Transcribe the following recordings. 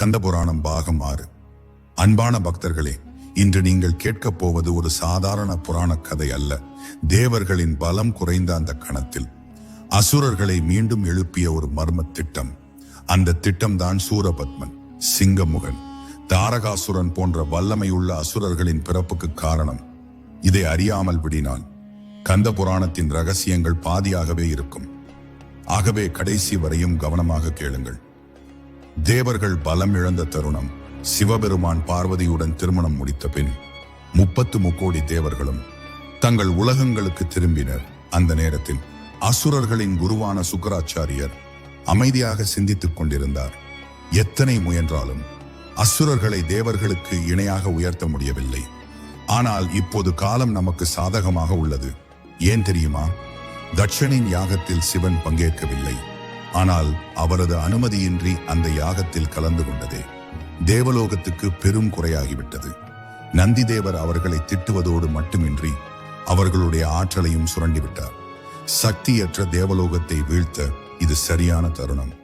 கந்தபுராணம் பாகம் ஆறு. அன்பான பக்தர்களே இன்று நீங்கள் கேட்கப் போவது ஒரு சாதாரண புராண கதை அல்ல. தேவர்களின் பலம் குறைந்த அந்த கணத்தில். அசுரர்களை மீண்டும் எழுப்பிய ஒரு மர்ம திட்டம். அந்த திட்டம்தான் சூரபத்மன் சிங்கமுகன் தாரகாசுரன் போன்ற வல்லமையுள்ள அசுரர்களின் பிறப்புக்கு காரணம். இதை அறியாமல் விடினால் கந்த புராணத்தின் ரகசியங்கள் பாதியாகவே இருக்கும். ஆகவே கடைசி வரையும் கவனமாக கேளுங்கள். தேவர்கள் பலம் இழந்த தருணம். சிவபெருமான் பார்வதியுடன் திருமணம் முடித்த பின் முப்பத்து முக்கோடி தேவர்களும் தங்கள் உலகங்களுக்கு திரும்பினர். அந்த நேரத்தில் அசுரர்களின் குருவான சுக்கராச்சாரியர் அமைதியாக சிந்தித்துக் கொண்டிருந்தார். எத்தனை முயன்றாலும் அசுரர்களை தேவர்களுக்கு இணையாக உயர்த்த முடியவில்லை. ஆனால் இப்போது காலம் நமக்கு சாதகமாக உள்ளது. ஏன் தெரியுமா? தட்சனின் யாகத்தில் சிவன் பங்கேற்கவில்லை. ஆனால் அவரது அனுமதியின்றி அந்த யாகத்தில் கலந்து கொண்டதே. தேவலோகத்துக்கு பெரும் குறையாகிவிட்டது. நந்திதேவர் அவர்களை திட்டுவதோடு மட்டுமின்றி அவர்களுடைய ஆற்றலையும் சுரண்டிவிட்டார். சக்தியற்ற தேவலோகத்தை வீழ்த்த இது சரியான தருணம்.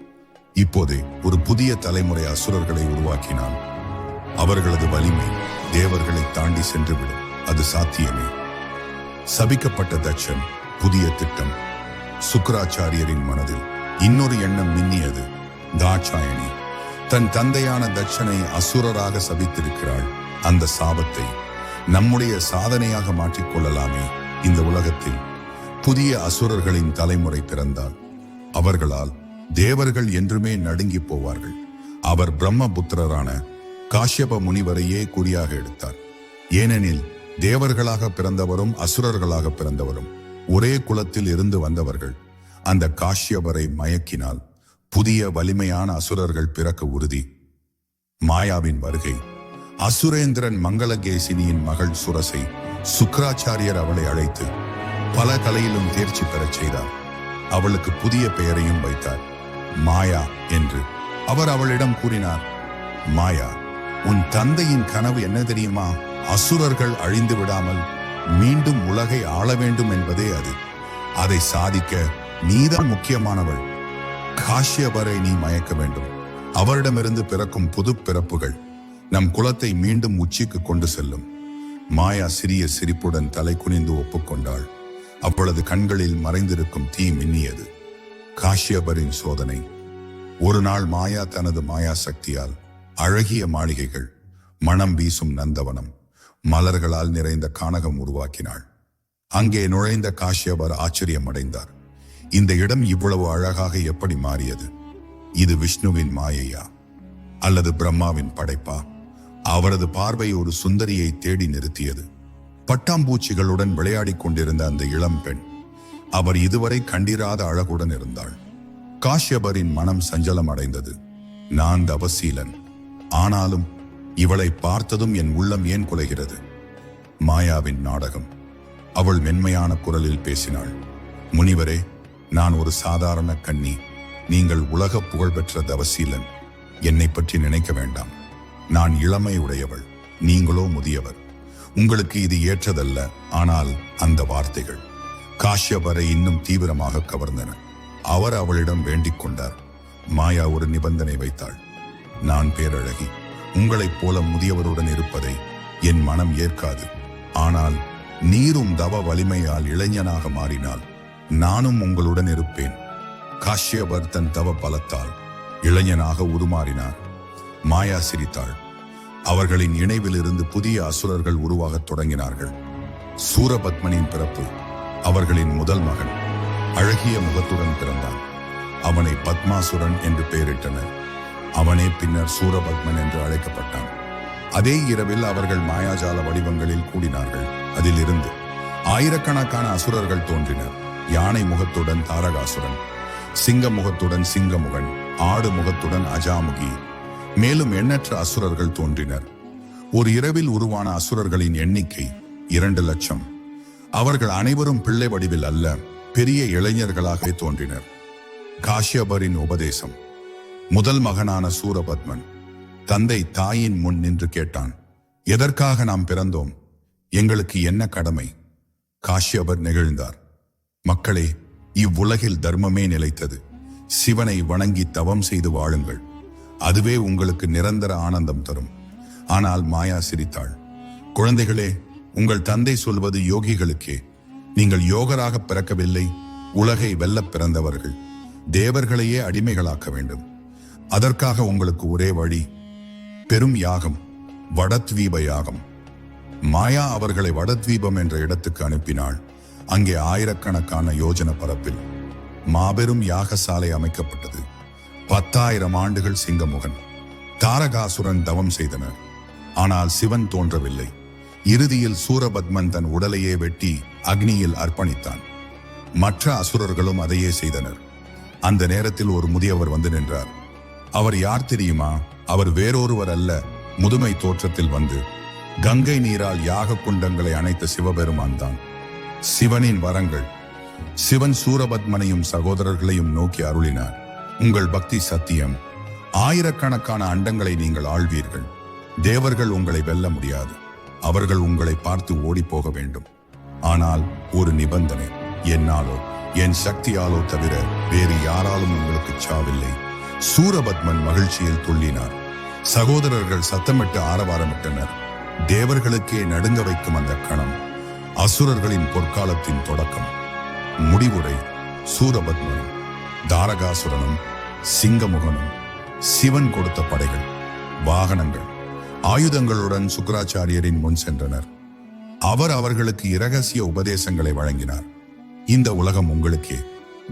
இப்போதே ஒரு புதிய தலைமுறை அசுரர்களை உருவாக்கினான். அவர்களது வலிமை தேவர்களை தாண்டி சென்றுவிடும். அது சாத்தியமே. சபிக்கப்பட்ட தட்சன் புதிய திட்டம். சுக்கராச்சாரியரின் மனதில் இன்னொரு எண்ணம் மின்னியது. தாட்சாயணி தன் தந்தையான தட்சனை அசுரராக சபித்திருக்கிறாள். அந்த சாபத்தை நம்முடைய சாதனையாக மாற்றிக்கொள்ளலாமே. இந்த உலகத்தில் புதிய அசுரர்களின் தலைமுறை பிறந்தால் அவர்களால் தேவர்கள் என்றுமே நடுங்கி போவார்கள். அவர் பிரம்மபுத்திரரான காஷ்யப முனிவரையே குறியாக எடுத்தார். ஏனெனில் தேவர்களாக பிறந்தவரும் அசுரர்களாக பிறந்தவரும் ஒரே குலத்தில் இருந்து வந்தவர்கள். அந்த காஷ்யபரை மயக்கினால் புதிய வலிமையான அசுரர்கள் பிறக்க உறுதி. மாயாவின் வருகை. அசுரேந்திரன் மங்களகேசினியின் மகள் சுரசை சுக்கராச்சாரியர் அவளை அழைத்து பல கலையிலும் தேர்ச்சி பெறச் செய்தார். அவளுக்கு புதிய பெயரையும் வைத்தார். மாயா என்று அவர் அவளிடம் கூறினார். மாயா உன் தந்தையின் கனவு என்ன தெரியுமா? அசுரர்கள் அழிந்து விடாமல் மீண்டும் உலகை ஆள வேண்டும் என்பதே அது. அதை சாதிக்க நீதான் முக்கியமானவள். காஷ்யபரை நீ மயக்க வேண்டும். அவரிடமிருந்து பிறக்கும் புது பிறப்புகள். நம் குலத்தை மீண்டும் உச்சிக்கு கொண்டு செல்லும். மாயா சிறிய சிரிப்புடன் தலை குனிந்து ஒப்புக்கொண்டாள். அப்பொழுது கண்களில் மறைந்திருக்கும் தீ மின்னியது. காஷ்யபரின் சோதனை. ஒரு நாள் மாயா தனது மாயா சக்தியால் அழகிய மாளிகைகள் மனம் வீசும் நந்தவனம் மலர்களால் நிறைந்த கானகம் உருவாக்கினாள். அங்கே நுழைந்த காஷ்யபர் ஆச்சரியம் அடைந்தார் இந்த இடம் இவ்வளவு அழகாக எப்படி மாறியது? இது விஷ்ணுவின் மாயையா? அல்லது பிரம்மாவின் படைப்பா? அவரது பார்வை ஒரு சுந்தரியை தேடி நிறுத்தியது. பட்டாம்பூச்சிகளுடன் விளையாடிக் கொண்டிருந்த அந்த இளம் பெண் அவர் இதுவரை கண்டிராத அழகுடன் இருந்தாள். காஷ்யபரின் மனம் சஞ்சலம் அடைந்தது. நான் தவசீலன். ஆனாலும் இவளை பார்த்ததும் என் உள்ளம் ஏன் குலைகிறது? மாயாவின் நாடகம். அவள் மென்மையான குரலில் பேசினாள். முனிவரே நான் ஒரு சாதாரண கன்னி. நீங்கள் உலக புகழ்பெற்ற தவசீலன். என்னை பற்றி நினைக்க வேண்டாம். நான் இளமை உடையவள். நீங்களோ முதியவர். உங்களுக்கு இது ஏற்றதல்ல. ஆனால் அந்த வார்த்தைகள் காஷ்யபரை இன்னும் தீவிரமாக கவர்ந்தன. அவர் அவளிடம் வேண்டிக் கொண்டார். மாயா ஒரு நிபந்தனை வைத்தாள். நான் பேரழகி. உங்களைப் போல முதியவருடன் இருப்பதை என் மனம் ஏற்காது. ஆனால் நீரும் தவ வலிமையால் இளைஞனாக மாறினால் நானும் உங்களுடன் இருப்பேன். காஷ்யபர் தன் தவ பலத்தால் இளைஞனாக உருமாறினார். மாயா சிரித்தாள். அவர்களின் இணைவிலிருந்து புதிய அசுரர்கள் உருவாகத் தொடங்கினார்கள். சூரபத்மனின் பிறப்பு அவர்களின் முதல் மகன். அழகிய முகத்துடன் பிறந்தான். அவனை பத்மாசுரன் என்று பெயரிட்டனர். அவனே பின்னர் சூரபத்மன் என்று அழைக்கப்பட்டான். அதே இரவில் அவர்கள் மாயாஜால வடிவங்களில் கூடினார்கள். அதிலிருந்து ஆயிரக்கணக்கான அசுரர்கள் தோன்றினர். யானை முகத்துடன் தாரகாசுரன் சிங்க முகத்துடன் சிங்கமுகன் ஆடு முகத்துடன் அஜாமுகி. மேலும் எண்ணற்ற அசுரர்கள் தோன்றினர். ஒரு இரவில் உருவான அசுரர்களின் எண்ணிக்கை இரண்டு லட்சம். அவர்கள் அனைவரும் பிள்ளை வடிவில் அல்ல பெரிய இளைஞர்களாக தோன்றினர். காஷ்யபரின் உபதேசம். முதல் மகனான சூரபத்மன் தந்தை தாயின் முன் நின்று கேட்டான் எதற்காக நாம் பிறந்தோம்? எங்களுக்கு என்ன கடமை? காஷ்யபர் நெகிழ்ந்தார் மக்களே இவ்வுலகில் தர்மமே நிலைத்தது. சிவனை வணங்கி தவம் செய்து வாழுங்கள். அதுவே உங்களுக்கு நிரந்தர ஆனந்தம் தரும். ஆனால் மாயா சிரித்தாள். குழந்தைகளே உங்கள் தந்தை சொல்வது யோகிகளுக்கே. நீங்கள் யோகராக பிறக்கவில்லை உலகை வெல்லப் பிறந்தவர்கள். தேவர்களையே அடிமைகளாக்க வேண்டும். அதற்காக உங்களுக்கு ஒரே வழி பெரும் யாகம் வடத்வீப யாகம். மாயா அவர்களை வடத்வீபம் என்ற இடத்துக்கு அனுப்பினாள். அங்கே ஆயிரக்கணக்கான யோஜன பரப்பில் மாபெரும் யாகசாலை அமைக்கப்பட்டது. பத்தாயிரம் ஆண்டுகள் சிங்கமுகன். தாரகாசுரன் தவம் செய்தனர் ஆனால் சிவன் தோன்றவில்லை. இறுதியில் சூரபத்மன் தன் உடலையே வெட்டி அக்னியில் அர்ப்பணித்தான். மற்ற அசுரர்களும் அதையே செய்தனர். அந்த நேரத்தில் ஒரு முதியவர் வந்து நின்றார். அவர் யார் தெரியுமா? அவர் வேறொருவர் அல்ல. முதுமை தோற்றத்தில் வந்து. கங்கை நீரால் யாக குண்டங்களை அணைத்த சிவபெருமான் தான். சிவனின் வரங்கள். சிவன் சூரபத்மனையும் சகோதரர்களையும் நோக்கி அருளினார். உங்கள் பக்தி சத்தியம். ஆயிரக்கணக்கான அண்டங்களை நீங்கள் ஆள்வீர்கள். தேவர்கள் உங்களை வெல்ல முடியாது. அவர்கள் உங்களை பார்த்து ஓடி போக வேண்டும். ஆனால் ஒரு நிபந்தனை. என்னாலோ என் சக்தியாலோ தவிர வேறு யாராலும் உங்களுக்கு சாவில்லை. சூரபத்மன் மகிழ்ச்சியில் துள்ளினார். சகோதரர்கள் சத்தமிட்டு ஆரவாரமிட்டனர். தேவர்களுக்கே நடுங்க வைக்கும் அந்த கணம். அசுரர்களின் பொற்காலத்தின் தொடக்கம். முடிவுரை சூரபத்மனும் தாரகாசுரனும் சிங்கமுகனும் சிவன் கொடுத்த படைகள் வாகனங்கள் ஆயுதங்களுடன் சுக்கராச்சாரியரின் முன் சென்றனர். அவர் அவர்களுக்கு இரகசிய உபதேசங்களை வழங்கினார். இந்த உலகம் உங்களுக்கே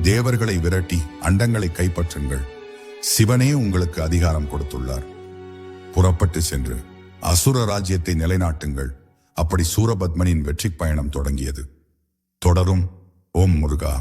தேவர்களை விரட்டி அண்டங்களை கைப்பற்றுங்கள். சிவனே உங்களுக்கு அதிகாரம் கொடுத்துள்ளார். புறப்பட்டு சென்று அசுர ராஜ்யத்தை நிலைநாட்டுங்கள். அப்படி சூரபத்மனின் வெற்றி பயணம் தொடங்கியது. தொடரும் ஓம் முருகா.